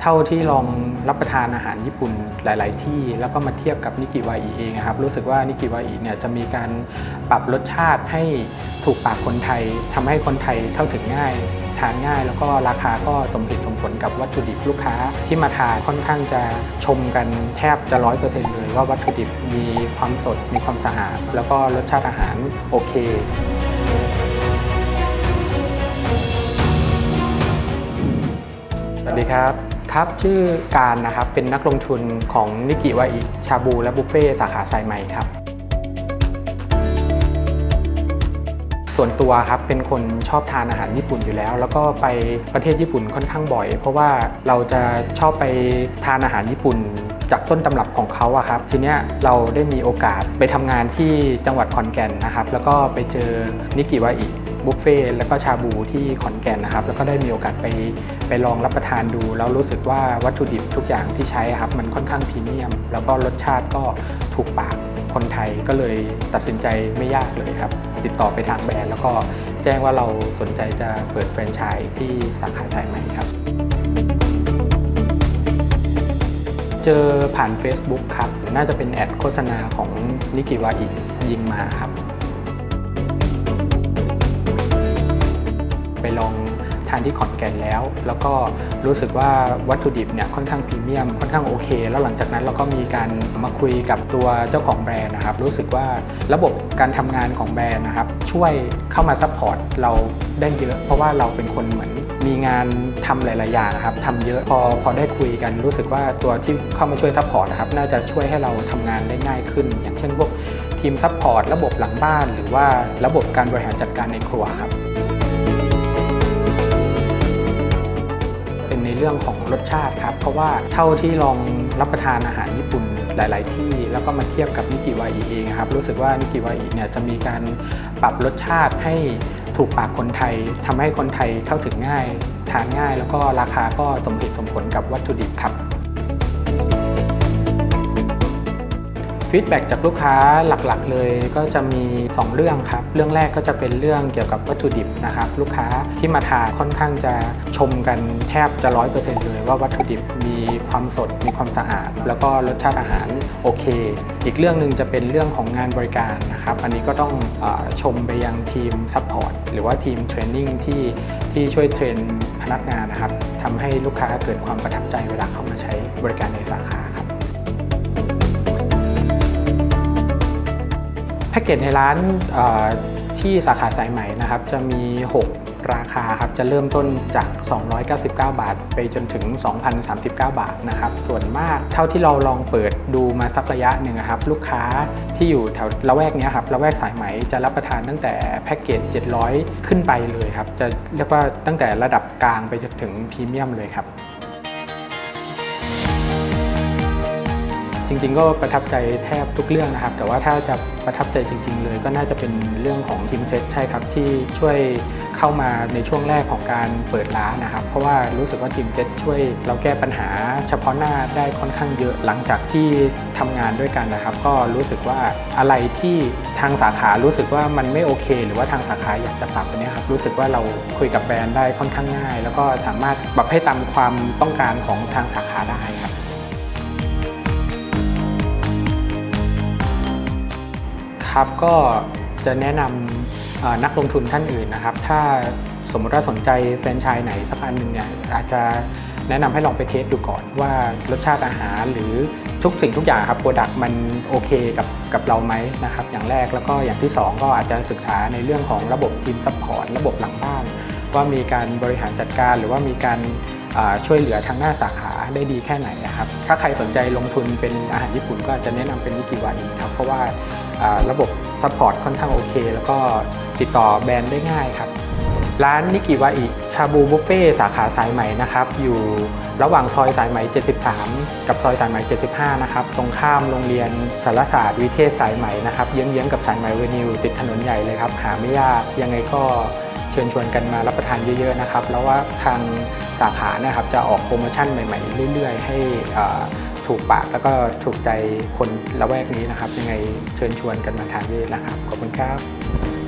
เท่าที่ลองรับประทานอาหารญี่ปุ่นหลาย ๆ ที่ แล้วก็มาเทียบกับนิกิวาอิเองครับรู้สึกว่านิกิวาอิเนี่ยจะมีการปรับรสชาติให้ถูกปากคนไทยทำให้คนไทยเข้าถึงง่ายทานง่าย แล้วก็ราคาก็สมเหตุสมผลกับวัตถุดิบลูกค้าที่มาทานค่อนข้างจะชมกันแทบจะร้อยเปอร์เซ็นต์เลยว่าวัตถุดิบมีความสดมีความสะอาด แล้วก็รสชาติอาหารโอเคสวัสดีครับ ครับ ชื่อการนะครับ เป็นนักลงทุนของนิกิวาอิชาบูและบุฟเฟ่สาขาสายใหม่ครับ ส่วนตัวครับเป็นคนชอบทานอาหารญี่ปุ่นอยู่แล้ว แล้วก็ไปประเทศญี่ปุ่นค่อนข้างบ่อย เพราะว่าเราจะชอบไปทานอาหารญี่ปุ่นจากต้นตำรับของเขาอะครับ ทีเนี้ยเราได้มีโอกาสไปทำงานที่จังหวัดขอนแก่นนะครับ แล้วก็ไปเจอนิกิวาอิ บุฟเฟ่ต์แล้วก็ชาบูที่ขอนแก่นนะครับ แล้วก็ได้มีโอกาสไปไปลองรับประทานดู แล้วรู้สึกว่าวัตถุดิบทุกอย่างที่ใช้ครับมันค่อนข้างพรีเมียม แล้วก็รสชาติก็ถูกปากคนไทยก็เลยตัดสินใจไม่ยากเลยครับ ติดต่อไปทางแบรนด์แล้วก็แจ้งว่าเราสนใจจะเปิดแฟรนไชส์ที่สาขาสายใหม่ครับ เจอผ่าน Facebook ครับ น่าจะเป็นแอดโฆษณาของนิกิวาอิยิงมาครับ ลองทานที่ขอนแก่นแล้ว แล้วก็รู้สึกว่าวัตถุดิบเนี่ยค่อนข้างพรีเมียมค่อนข้างโอเค แล้วหลังจากนั้นเราก็มีการมาคุยกับตัวเจ้าของแบรนด์นะครับ รู้สึกว่าระบบการทำงานของแบรนด์นะครับ ช่วยเข้ามาซัพพอร์ตเราได้เยอะ เพราะว่าเราเป็นคนเหมือนมีงานทำหลาย ๆ อย่างครับทำเยอะพอพอได้คุยกันรู้สึกว่าตัวที่เข้ามาช่วยซัพพอร์ตนะครับน่าจะช่วยให้เราทำงานได้ง่ายขึ้น อย่างเช่นพวกทีมซัพพอร์ตระบบหลังบ้าน หรือว่าระบบการบริหารจัดการในครัวครับ ในเรื่องของรสชาติครับ เพราะว่าเท่าที่ลองรับประทานอาหารญี่ปุ่นหลาย ๆ ที่ แล้วก็มาเทียบกับนิกิวาอิเองครับรู้สึกว่านิกิวาอิเนี่ยจะมีการปรับรสชาติให้ถูกปากคนไทยทำให้คนไทยเข้าถึงง่าย ทานง่าย แล้วก็ราคาก็สมเหตุสมผลกับวัตถุดิบครับ ฟีดแบ็จากลูกค้าหลักๆ เลยก็จะมี 2 เรื่องครับ เรื่องแรกก็จะเป็นเรื่องเกี่ยวกับวัตถุดิบนะครับ ลูกค้าที่มาทานค่อนข้างจะชมกันแทบจะร้อยเปอร์เซ็นต์เลยว่าวัตถุดิบมีความสดมีความสะอาด แล้วก็รสชาติอาหารโอเค อีกเรื่องหนึ่งจะเป็นเรื่องของงานบริการนะครับ อันนี้ก็ต้องอชมไปยังทีมซัพพอร์ตหรือว่าทีมเทรนนิ่งที่ที่ช่วยเทรนพนักงานนะครับทำให้ลูกค้าเกิดความประทับใจเวลาเข้ามาใช้บริการในสาขา แพ็กเกจในร้านที่สาขาสายไหมนะครับจะมี 6 ราคาครับจะเริ่มต้นจาก 299 บาท ไปจนถึง 2,039 บาทนะครับส่วนมากเท่าที่เราลองเปิดดูมาสักระยะหนึ่งนะครับลูกค้าที่อยู่แถวละแวกนี้ครับละแวกสายไหมจะรับประทานตั้งแต่แพ็กเกจ 700 ขึ้นไปเลยครับจะเรียกว่าตั้งแต่ระดับกลางไปจนถึงพรีเมียมเลยครับ จริง ๆ ก็ประทับใจแทบทุกเรื่องนะครับ แต่ว่าถ้าจะประทับใจจริง ๆ เลย ก็น่าจะเป็นเรื่องของทีมเซตใช่ครับที่ช่วยเข้ามาในช่วงแรกของการเปิดร้านนะครับ เพราะว่ารู้สึกว่าทีมเซตช่วยเราแก้ปัญหา เฉพาะหน้าได้ค่อนข้างเยอะหลังจากที่ทำงานด้วยกันนะครับ ก็รู้สึกว่าอะไรที่ทางสาขารู้สึกว่ามันไม่โอเค หรือว่าทางสาขาอยากจะปรับอันเนี้ยครับรู้สึกว่าเราคุยกับแบรนด์ได้ค่อนข้างง่าย แล้วก็สามารถปรับให้ตามความต้องการของทางสาขาได้ครับ ครับก็จะแนะนำนักลงทุนท่านอื่นนะครับ ถ้าสมมติว่าสนใจแฟรนไชส์ไหนสักอันหนึ่งเนี่ยอาจจะแนะนำให้ลองไปเทสดูก่อนว่ารสชาติอาหารหรือทุกสิ่งทุกอย่างครับโปรดักต์มันโอเคกับกับเราไหมนะครับ อย่างแรกแล้วก็อย่างที่ 2 ก็อาจจะศึกษาในเรื่องของระบบทีมซัพพอร์ตระบบหลังบ้าน ว่ามีการบริหารจัดการหรือว่ามีการช่วยเหลือทางหน้าสาขาได้ดีแค่ไหนนะครับ ถ้าใครสนใจลงทุนเป็นอาหารญี่ปุ่นก็อาจจะแนะนำเป็นนิกิวาอิครับ เพราะว่า ระบบซัพพอร์ตค่อนข้างโอเค แล้วก็ติดต่อแบรนด์ได้ง่ายครับ ร้านนิกิวาอิชาบูบุฟเฟ่สาขาสายไหมนะครับ อยู่ระหว่างซอยสายไหม 73 กับซอยสายไหม 75 นะครับ ตรงข้ามโรงเรียนสารศาสตร์วิเทศสายไหมนะครับ เยื้องๆกับสายไหมเวนิวติดถนนใหญ่เลยครับ หาไม่ยาก ยังไงก็เชิญชวนกันมารับประทานเยอะๆนะครับ แล้วว่าทางสาขาเนี่ยครับจะออกโปรโมชั่นใหม่ๆ เรื่อยๆ ให้อ่า ถูกปากแล้วก็ถูกใจคนละแวกนี้นะครับ ยังไงเชิญชวนกันมาทานด้วยนะครับ ขอบคุณครับ